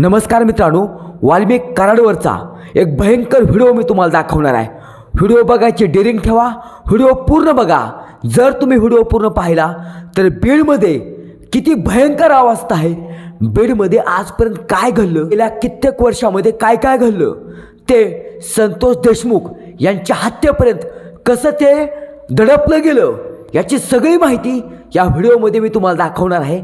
नमस्कार मित्रांनो वाल्मिक कराडवरचा एक भयंकर व्हिडिओ मी तुम्हाला दाखवणार आहे. व्हिडिओ बघायची डेरिंग ठेवा व्हिडिओ पूर्ण बघा. जर तुम्ही व्हिडिओ पूर्ण पाहिला तर बीडमध्ये किती भयंकर अवस्था आहे. बीडमध्ये आजपर्यंत काय घडलं? गेल्या कित्येक वर्षामध्ये काय काय घडलं? ते संतोष देशमुख यांच्या हत्येपर्यंत कसं ते दडपलं गेलं? याची सगळी माहिती या व्हिडिओमध्ये मी तुम्हाला दाखवणार आहे.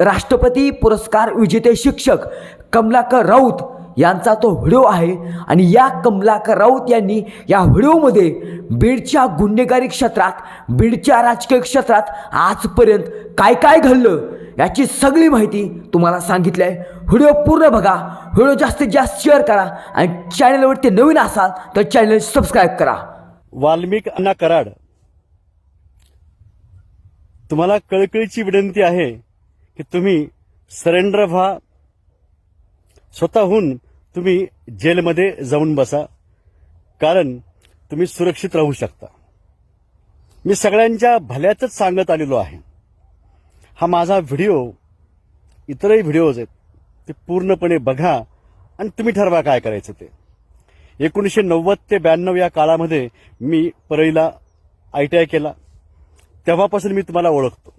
राष्ट्रपती पुरस्कार विजेते शिक्षक कमलाकर राऊत यांचा तो व्हिडिओ आहे. आणि या कमलाकर राऊत यांनी या व्हिडिओमध्ये बीडच्या गुन्हेगारी क्षेत्रात बीडच्या राजकीय क्षेत्रात आजपर्यंत काय काय घडलं याची सगळी माहिती तुम्हाला सांगितली आहे. व्हिडिओ पूर्ण बघा. व्हिडिओ जास्तीत जास्त शेअर करा आणि चॅनलवरती नवीन असाल तर चॅनल सबस्क्राईब करा. वाल्मिक अण्णा कराड तुम्हाला कळकळीची विनंती आहे. की तुम्ही सरेंडर व्हा. स्वतःहून तुम्ही जेलमध्ये जाऊन बसा. कारण तुम्ही सुरक्षित राहू शकता. मी सगळ्यांच्या भल्याचंच सांगत आलेलो आहे. हा माझा व्हिडिओ इतरही व्हिडिओज आहेत ते पूर्णपणे बघा आणि तुम्ही ठरवा काय करायचं ते. एकोणीसशे नव्वद ते ब्याण्णव या काळामध्ये मी परळीला आय टी आय केला. तेव्हापासून मी तुम्हाला ओळखतो.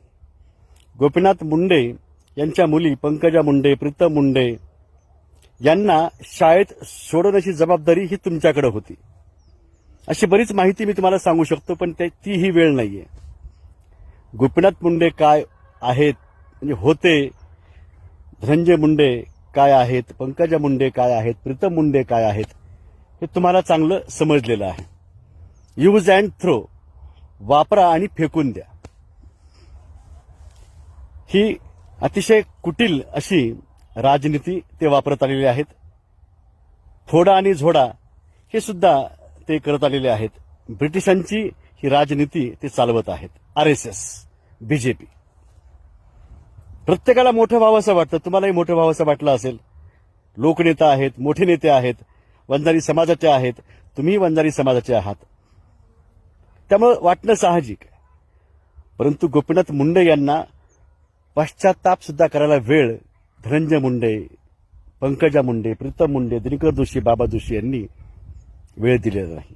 गोपीनाथ मुंडे यांच्या मुली पंकजा मुंडे प्रीतम मुंडे यांना शाळेत सोडवण्याची जबाबदारी ही तुमच्याकडे होती. अशी बरीच माहिती मी तुम्हाला सांगू शकतो पण ते ती ही वेळ नाहीये. गोपीनाथ मुंडे काय आहेत? म्हणजे होते. धनंजय मुंडे काय आहेत? पंकजा मुंडे काय आहेत? प्रीतम मुंडे काय आहेत? हे तुम्हाला चांगलं समजलेलं आहे. यूज अँड थ्रो वापरा आणि फेकून द्या. ही अतिशय कुटील अशी राजनीती ते वापरत आलेले आहेत. फोडा आणि झोडा हे सुद्धा ते करत आलेले आहेत. ब्रिटिशांची ही राजनीती ते चालवत आहेत. R S S BJP. प्रत्येकाला मोठं व्हावंसं वाटतं. तुम्हालाही मोठं व्हावंसं वाटलं असेल. लोकनेता आहेत मोठे नेते आहेत वंजारी समाजाचे आहेत. तुम्ही वंजारी समाजाचे आहात. त्यामुळं वाटणं साहजिक परंतु गोपीनाथ मुंडे यांना पश्चाताप सुद्धा करायला वेळ. धनंजय मुंडे पंकजा मुंडे प्रीतम मुंडे दिनकर जोशी बाबा जोशी यांनी वेळ दिलेला नाही.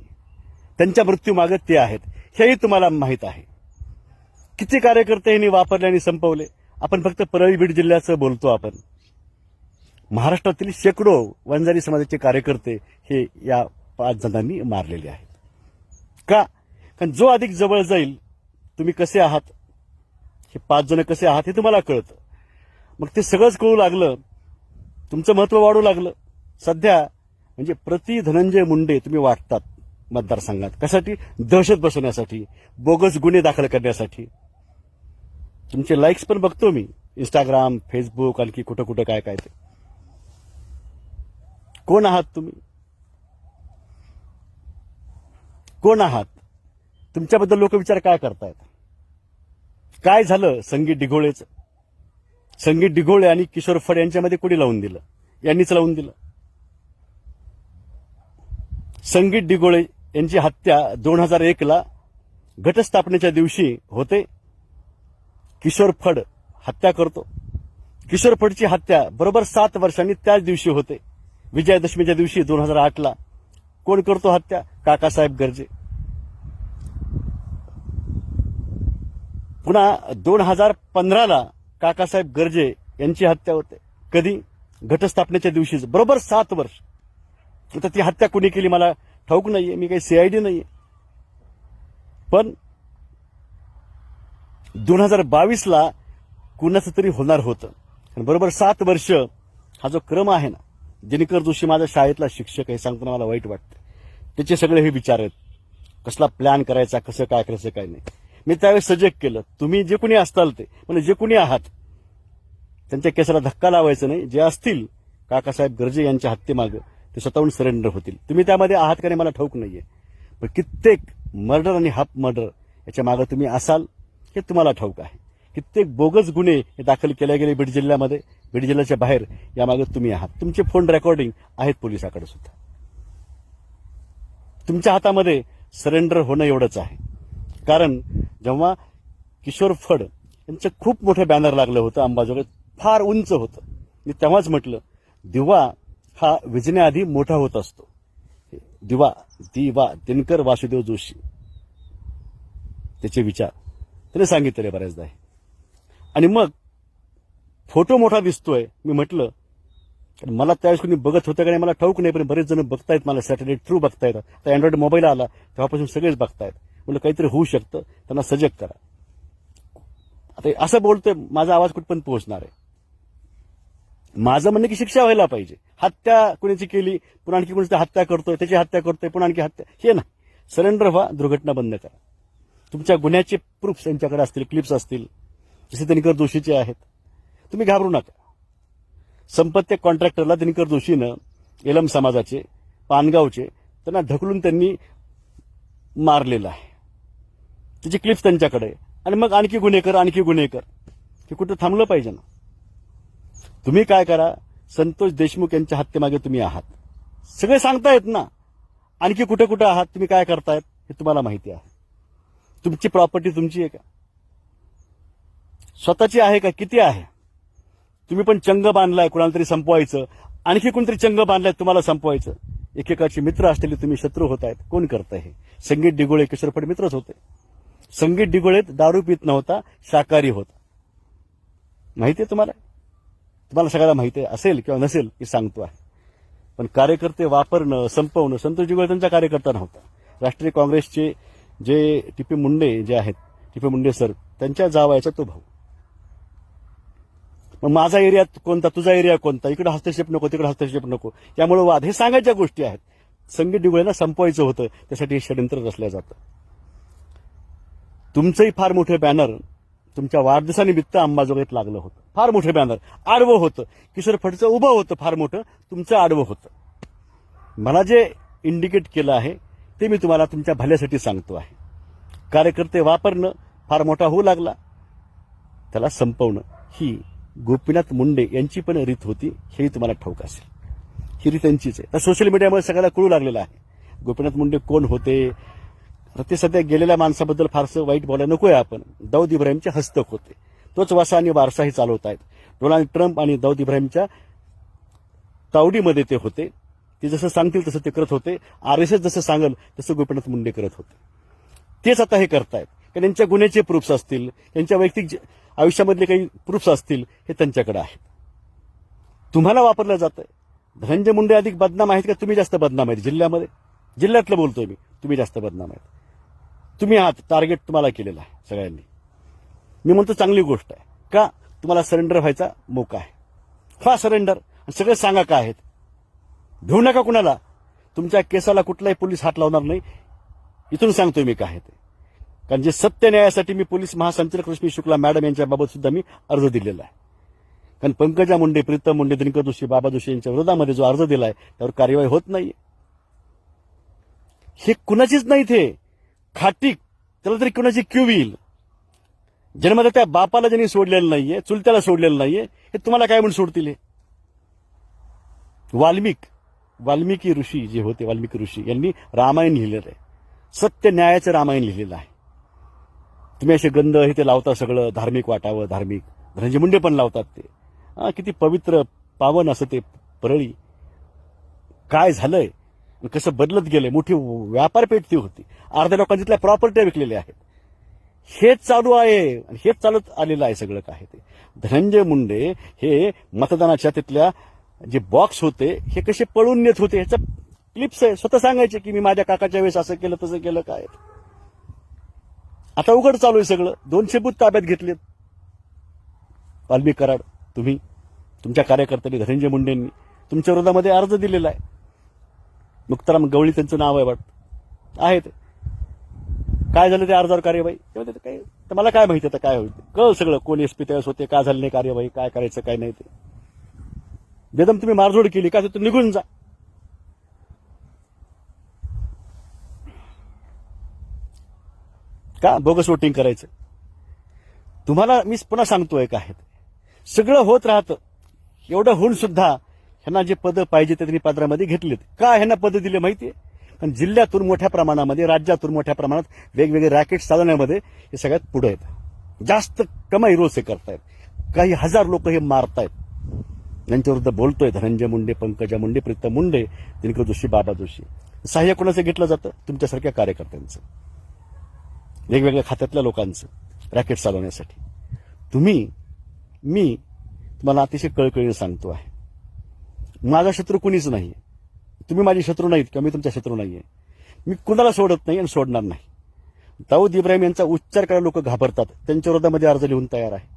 त्यांच्या मृत्यूमागे ते आहेत. हेही तुम्हाला माहीत आहे. किती कार्यकर्ते यांनी वापरले आणि संपवले? आपण फक्त परळी बीड जिल्ह्याचं बोलतो आपण. महाराष्ट्रातील शेकडो वंजारी समाजाचे कार्यकर्ते हे या पाच जणांनी मारलेले आहेत. का? कारण जो अधिक जवळ जाईल तुम्ही कसे आहात? हे पाच जण कसे आहात हे तुम्हाला कळतं. मग ते सगळंच कळू लागलं. तुमचं महत्त्व वाढू लागलं. सध्या म्हणजे प्रति धनंजय मुंडे तुम्ही वाटतात मतदारसंघात. कशासाठी? दहशत बसवण्यासाठी बोगस गुन्हे दाखल करण्यासाठी. तुमचे लाईक्स पण बघतो मी. इंस्टाग्राम फेसबुक आणखी कुठं कुठं काय काय ते. कोण आहात तुम्ही? कोण आहात? तुमच्याबद्दल लोक विचार काय करतायत? काय झालं? संगीत डिघोळेचं संगीत डिघोळे आणि किशोर फड यांच्यामध्ये कोणी लावून दिलं? यांनीच लावून दिलं. संगीत डिघोळे यांची हत्या दोन हजार एकला घटस्थापनेच्या दिवशी होते. किशोर फड हत्या करतो. किशोर फडची हत्या बरोबर सात वर्षांनी त्याच दिवशी होते. विजयादशमीच्या दिवशी दोन हजार आठला कोण करतो हत्या? काकासाहेब गर्जे. पुन्हा दोन हजार पंधराला काकासाहेब गर्जे यांची हत्या होते. कधी? घटस्थापनेच्या दिवशीच बरोबर सात वर्ष. आता ती हत्या कुणी केली मला ठाऊक नाहीये. मी काही सीआयडी नाहीये. पण दोन हजार बावीसला कुणाचं तरी होणार होतं. आणि बरोबर सात वर्ष हा जो क्रम आहे ना दिनकर जोशी माझा शाळेतला शिक्षक हे सांगताना मला वाईट वाटतं. त्याचे सगळे हे विचार आहेत. कसला प्लॅन करायचा कसं काय करायचं काय नाही. मी त्यावेळेस सजेक्ट केलं तुम्ही जे कोणी असताल ते म्हणजे जे कोणी आहात त्यांच्या केसाला धक्का लावायचा नाही जे असतील काकासाहेब गर्जे यांच्या हत्येमागं ते स्वतःहून सरेंडर होतील. तुम्ही त्यामध्ये आहात का नाही मला ठाऊक नाहीये. पण कित्येक मर्डर आणि हाफ मर्डर याच्या मागं तुम्ही असाल हे तुम्हाला ठाऊक आहे. कित्येक बोगस गुन्हे हे दाखल केले गेले बीड जिल्ह्यामध्ये बीड जिल्ह्याच्या बाहेर यामागे तुम्ही आहात. तुमचे फोन रेकॉर्डिंग आहेत पोलिसाकडे सुद्धा. तुमच्या हातामध्ये सरेंडर होणं एवढंच आहे. कारण जेव्हा किशोर फड यांचं खूप मोठं बॅनर लागलं होतं अंबाजोगाई फार उंच होतं. मी तेव्हाच म्हटलं दिवा हा विजण्याआधी मोठा होत असतो. दिवा दिवा दिनकर वासुदेव जोशी. त्याचे विचार. त्याने सांगितले बऱ्याचदा. हे. आणि मग फोटो मोठा दिसतोय. मी म्हटलं कारण मला त्यावेळेस कोणी बघत होतं का नाही? मला ठाऊक नाही पण बरेच जण बघतायत मला सॅटेलाईट थ्रू बघतायत. आता अँड्रॉइड मोबाईल आला तेव्हापासून सगळेच बघतायत. म्हणलं काहीतरी होऊ शकतं त्यांना सजग करा. आता असं बोलतोय माझा आवाज कुठपर्यंत पोहोचणार आहे? माझं म्हणणं की शिक्षा व्हायला पाहिजे. हत्या कुणाची केली पुन्हा आणखी कोणाची हत्या करतोय त्याची हत्या करतोय पुन्हा आणखी हत्या. हे नाही. सरेंडर व्हा दुर्घटना बंद करा. तुमच्या गुन्ह्याचे प्रूफ त्यांच्याकडे असतील क्लिप्स असतील जसे दिनकर दोषीचे आहेत. तुम्ही घाबरू नका. संपत्ती कॉन्ट्रॅक्टरला दिनकर जोशीनं एलम समाजाचे पानगावचे त्यांना ढकलून त्यांनी मारलेलं आहे. त्याची क्लिप्स त्यांच्याकडे आणि मग आणखी गुन्हे कर आणखी गुन्हे कर हे कुठं थांबलं पाहिजे ना. तुम्ही काय करा संतोष देशमुख यांच्या हत्येमागे तुम्ही आहात. सगळे सांगतायत ना. आणखी कुठे कुठे आहात तुम्ही काय करतायत हे तुम्हाला माहिती आहे. तुमची प्रॉपर्टी तुमची आहे का? स्वतःची आहे का? किती आहे? तुम्ही पण चंग बांधलाय कुणाला तरी संपवायचं. आणखी कोणतरी चंग बांधलाय तुम्हाला संपवायचं. एकेकाचे मित्र असलेले तुम्ही शत्रू होत आहेत कोण करताय हे? संगीत डिगोळे किशोर फड मित्रच होते. संगीत डिगोळेत दारू पित नव्हता शाकाहारी होता. माहिती आहे तुम्हाला? तुम्हाला सगळ्याला माहिती आहे असेल किंवा नसेल हे सांगतो आहे. पण कार्यकर्ते वापरणं संपवणं संतोष डिगोळे त्यांचा कार्यकर्ता नव्हता. राष्ट्रीय काँग्रेसचे जे टिपे मुंडे जे आहेत टिपे मुंडे सर त्यांच्या जावायचा तो भाऊ. मग माझा एरिया कोणता तुझा एरिया कोणता? इकडे हस्तक्षेप नको तिकडे हस्तक्षेप नको. यामुळे वाद हे सांगायच्या गोष्टी आहेत. संगीत डिगोळ्यांना संपवायचं होतं त्यासाठी हे षडयंत्र रचलं जातं. तुमचंही फार मोठं बॅनर तुमच्या वाढदिवसानिमित्त अंबाजोगाईत लागलं होतं. फार मोठं बॅनर आडवं होतं. किशोर फडचं उभं होतं फार मोठं. तुमचं आडवं होतं. मला जे इंडिकेट केलं आहे ते मी तुम्हाला तुमच्या भल्यासाठी सांगतो आहे. कार्यकर्ते वापरणं फार मोठा होऊ लागला. त्याला संपवणं ही गोपीनाथ मुंडे यांची पण रीत होती हेही तुम्हाला ठाऊक असेल. ही रीत त्यांचीच आहे. तर सोशल मीडियामुळे सगळ्याला कळू लागलेलं आहे. गोपीनाथ मुंडे कोण होते? ते सध्या गेलेल्या माणसाबद्दल फारसं वाईट बोलायला नकोय आपण. दाऊद इब्राहिमचे हस्तक होते. तोच वासा आणि वारसाही चालवत आहेत. डोनाल्ड ट्रम्प आणि दाऊद इब्राहिमच्या तावडीमध्ये ते होते. ते जसं सांगतील तसं ते करत होते. आर एस एस जसं सांगल तसं गोपीनाथ मुंडे करत होते. तेच आता हे करतायत. कारण त्यांच्या गुन्ह्याचे प्रूफ्स असतील त्यांच्या वैयक्तिक आयुष्यामधले काही प्रूफ्स असतील हे त्यांच्याकडे आहेत. तुम्हाला वापरलं जातंय. धनंजय मुंडे अधिक बदनाम आहेत का? तुम्ही जास्त बदनाम आहेत जिल्ह्यामध्ये. जिल्ह्यातलं बोलतोय मी. तुम्ही जास्त बदनाम आहेत. तुम्ही आहात टार्गेट तुम्हाला केलेला आहे सगळ्यांनी. मी म्हणतो चांगली गोष्ट आहे. का? तुम्हाला सरेंडर व्हायचा मोका आहे. व्हा सरेंडर आणि सगळे सांगा काय आहेत. घेऊ नका कुणाला. तुमच्या केसाला कुठलाही पोलीस हात लावणार नाही. इथून सांगतोय मी काय आहे ते. कारण जे सत्य न्यायासाठी मी पोलीस महासंचालक रश्मी शुक्ला मॅडम यांच्याबाबत सुद्धा मी अर्ज दिलेला आहे. कारण पंकजा मुंडे प्रीतम मुंडे दिनकर जोशी बाबा जोशी यांच्या विरोधामध्ये जो अर्ज दिलाय त्यावर कार्यवाही होत नाहीये. हे कुणाचीच नाही ते खाटीक त्याला तरी कुणाची क्यू येईल? जन्मदा त्या बापाला ज्यांनी सोडलेलं नाहीये चुलत्याला सोडलेलं नाहीये हे तुम्हाला काय म्हणून सोडतील हे? वाल्मिक वाल्मिकी ऋषी जे होते वाल्मिकी ऋषी यांनी रामायण लिहिलेलं आहे. सत्य न्यायाचं रामायण लिहिलेलं आहे. तुम्ही असे गंध हे ते लावता सगळं धार्मिक वाटावं धार्मिक. धनंजय मुंडे पण लावतात ते. किती पवित्र पावन असं ते परळी. काय झालंय? कसं बदलत गेले मोठी व्यापारपेठ ती होती. अर्ध्या लोकांनी तिथल्या प्रॉपर्ट्या विकलेल्या आहेत. हेच चालू आहे आणि हेच चालत आलेलं आहे सगळं काय ते. धनंजय मुंडे हे मतदानाच्या तिथल्या जे बॉक्स होते हे कसे पळून नेत होते ह्याचा क्लिप्स आहे. स्वतः सांगायचे की मी माझ्या काकाच्या वेळेस असं केलं तसं केलं काय आता उघड चालू आहे सगळं. दोनशे बूथ ताब्यात घेतलेत. वाल्मिक कराड तुम्ही तुमच्या कार्यकर्त्यांनी धनंजय मुंडेंनी तुमच्या विरोधामध्ये अर्ज दिलेला आहे. मुक्ताराम गवळी त्यांचं नाव आहे वाटतं आहे ते काय झालं ते अर्जावर कार्यवाही? तेव्हा म्हणते काय तर मला काय माहिती आता काय होईल कळ सगळं. कोण एसपी त्यावेळेस होते काय झालं नाही कार्यवाही काय करायचं काय नाही ते. बेदम तुम्ही मारझोड केली काय तर निघून जा. का बोगस वोटिंग करायचं? तुम्हाला मी पुन्हा सांगतोय काय आहे. सगळं होत राहतं. एवढं होऊन सुद्धा ह्यांना जे पदं पाहिजे ते त्यांनी पदरामध्ये घेतलेत. का ह्यांना पदं दिले माहिती आहे कारण जिल्ह्यातून मोठ्या प्रमाणामध्ये राज्यातून मोठ्या प्रमाणात वेगवेगळे रॅकेट चालवण्यामध्ये हे सगळ्यात पुढे आहेत. जास्त कमाई रोज हे करतायत. काही हजार लोक हे मारतायत. यांच्याविरुद्ध बोलतोय धनंजय मुंडे पंकजा मुंडे प्रीतम मुंडे दिनकर जोशी बाबा जोशी. सहाय्य कोणाचं घेतलं जातं? तुमच्यासारख्या कार्यकर्त्यांचं. वेगवेगळ्या खात्यातल्या लोकांचं रॅकेट चालवण्यासाठी. तुम्ही मी तुम्हाला अतिशय कळकळीने सांगतो आहे. माझा शत्रू कुणीच नाही तुम्ही माझे शत्रू नाहीत किंवा मी तुमचा शत्रू नाही आहे मी कुणाला सोडत नाही आणि सोडणार नाही. दाऊद इब्राहिम यांचा उच्चार करायला लोक घाबरतात. त्यांच्या विरोधामध्ये अर्ज लिहून तयार आहे.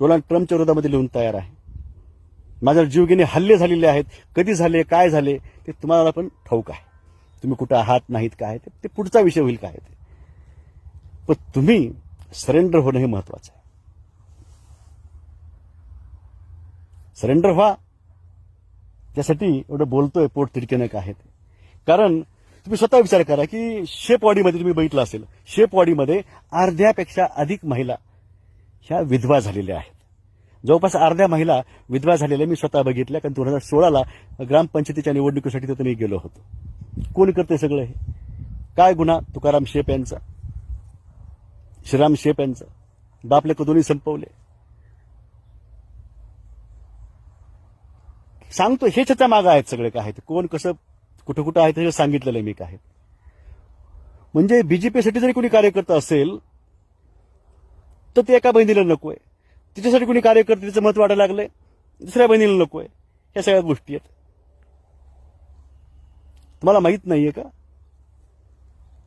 डोनाल्ड ट्रम्पच्या विरोधामध्ये लिहून तयार आहे. माझ्यावर जीवघेणे हल्ले झालेले आहेत. कधी झाले काय झाले ते तुम्हाला पण ठाऊक आहे. तुम्ही कुठं आहात नाहीत काय ते ते पुढचा विषय होईल काय ते. पण तुम्ही सरेंडर होणं हे महत्वाचं आहे. सरेंडर व्हा. त्यासाठी एवढं बोलतोय पोट तिडकेनं काय ते कारण तुम्ही स्वतः विचार करा की शेपवाडीमध्ये तुम्ही बघितलं असेल शेपवाडीमध्ये अर्ध्यापेक्षा अधिक महिला ह्या विधवा झालेल्या आहेत. जवळपास अर्ध्या महिला विधवा झालेल्या मी स्वतः बघितल्या कारण दोन हजार सोळाला ग्रामपंचायतीच्या निवडणुकीसाठी तिथं मी गेलो होतो. कोण करते सगळं हे? काय गुन्हा? तुकाराम शेप यांचा. श्रीराम शेप यांचा. बापले कदोनी संपवले. सांगतो हे त्याच्या मागं आहेत सगळे काय आहेत. कोण कसं कुठं कुठं आहे ते सांगितलेलं मी काय. म्हणजे बीजेपीसाठी जरी कोणी कार्यकर्ता असेल तर ते एका बहिणीला नको आहे तिच्यासाठी कोणी कार्यकर्ते तिचं मत वाढायला लागलंय दुसऱ्या बहिणीला नको आहे ह्या सगळ्या गोष्टी आहेत. तुम्हाला माहीत नाहीये का?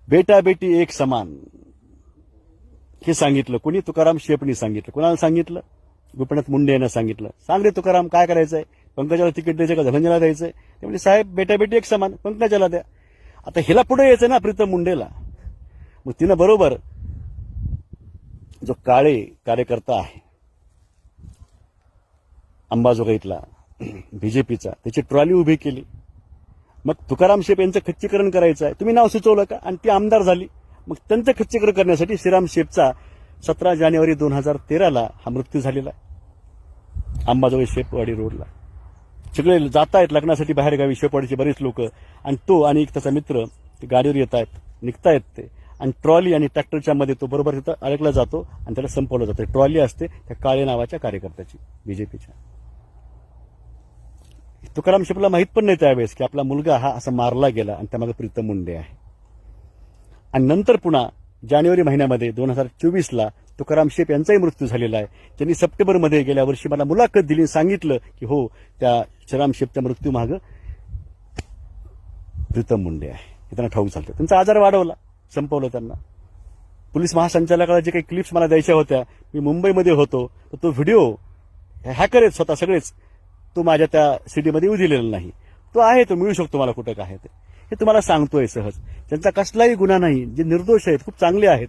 बेटा बेटी एक समान. हे सांगितलं कोणी? तुकाराम शेपणी सांगितलं. कोणाला सांगितलं? गोपीनाथ मुंडे यांना सांगितलं. सांग रे तुकाराम काय करायचंय? पंकजाला तिकीट द्यायचं का? धनंजयला द्यायचं? ते म्हणजे साहेब बेटा बेटी एक समान पंकजाला द्या. आता हिला पुढे यायचं ना प्रीतम मुंडेला. मग तिनं बरोबर जो काळे कार्यकर्ता आहे अंबाजोगाईतला बीजेपीचा त्याची ट्रॉली उभी केली. मग तुकाराम शेप यांचं खच्चीकरण करायचं आहे. तुम्ही नाव सुचवलं का? आणि ती आमदार झाली. मग त्यांचं खच्चीकरण करण्यासाठी श्रीराम शेपचा सतरा जानेवारी दोन हजार तेराला हा मृत्यू झालेला आहे. अंबाजोगाई शेपवाडी रोडला. सगळे जात आहेत लग्नासाठी बाहेरगावी शेवपाडीचे बरेच लोक. आणि तो आणि एक त्याचा मित्र ते गाडीवर येत आहेत निघतायत ते. आणि ट्रॉली आणि ट्रॅक्टरच्या मध्ये तो बरोबर तिथं अडकला जातो आणि त्याला संपवलं जातं. ट्रॉली असते त्या काळे नावाच्या कार्यकर्त्याची बीजेपीच्या तुकाराम शेपला माहीत पण नाही त्यावेळेस की आपला मुलगा हा असा मारला गेला आणि त्यामागे प्रीतम मुंडे आहे. आणि नंतर पुन्हा जानेवारी महिन्यामध्ये दोन हजार चोवीसला तुकाराम शेप यांचाही मृत्यू झालेला आहे. त्यांनी सप्टेंबरमध्ये गेल्या वर्षी मला मुलाखत दिली सांगितलं की हो त्या श्रीराम शेपच्या मृत्यू मागं प्रीतम मुंडे आहे. हे त्यांना ठाऊक झालं. त्यांचा आजार वाढवला संपवलं त्यांना. पोलीस महासंचालकाला जे काही क्लिप्स मला द्यायच्या होत्या मी मुंबईमध्ये होतो तर तो व्हिडिओ हॅकर आहेत स्वतः सगळेच तो माझ्या त्या सिटीमध्ये येऊ दिलेला नाही. तो आहे तो मिळू शकतो मला कुठं काय ते. हे तुम्हाला सांगतोय सहज. त्यांचा कसलाही गुन्हा नाही जे निर्दोष आहेत खूप चांगले आहेत.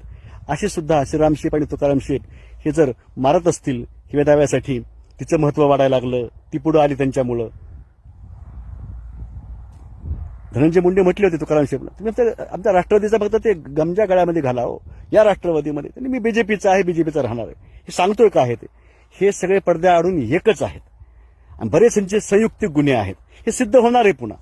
असे सुद्धा श्रीराम शेप आणि तुकाराम शेप हे जर मारत असतील किंवा दाव्यासाठी तिचं महत्त्व वाढायला लागलं ती पुढं आली त्यांच्यामुळं. धनंजय मुंडे म्हटले होते तुकाराम शेखला तुम्ही आमच्या आमच्या राष्ट्रवादीचा फक्त ते गमजा गळ्यामध्ये घालावं या राष्ट्रवादीमध्ये त्यांनी मी बीजेपीचा आहे बीजेपीचा राहणार आहे. हे सांगतोय का आहे ते? हे सगळे पडद्या आडून एकच आहेत. आणि बरेच यांचे संयुक्तिक गुन्हे आहेत. हे सिद्ध होणार आहे पुन्हा.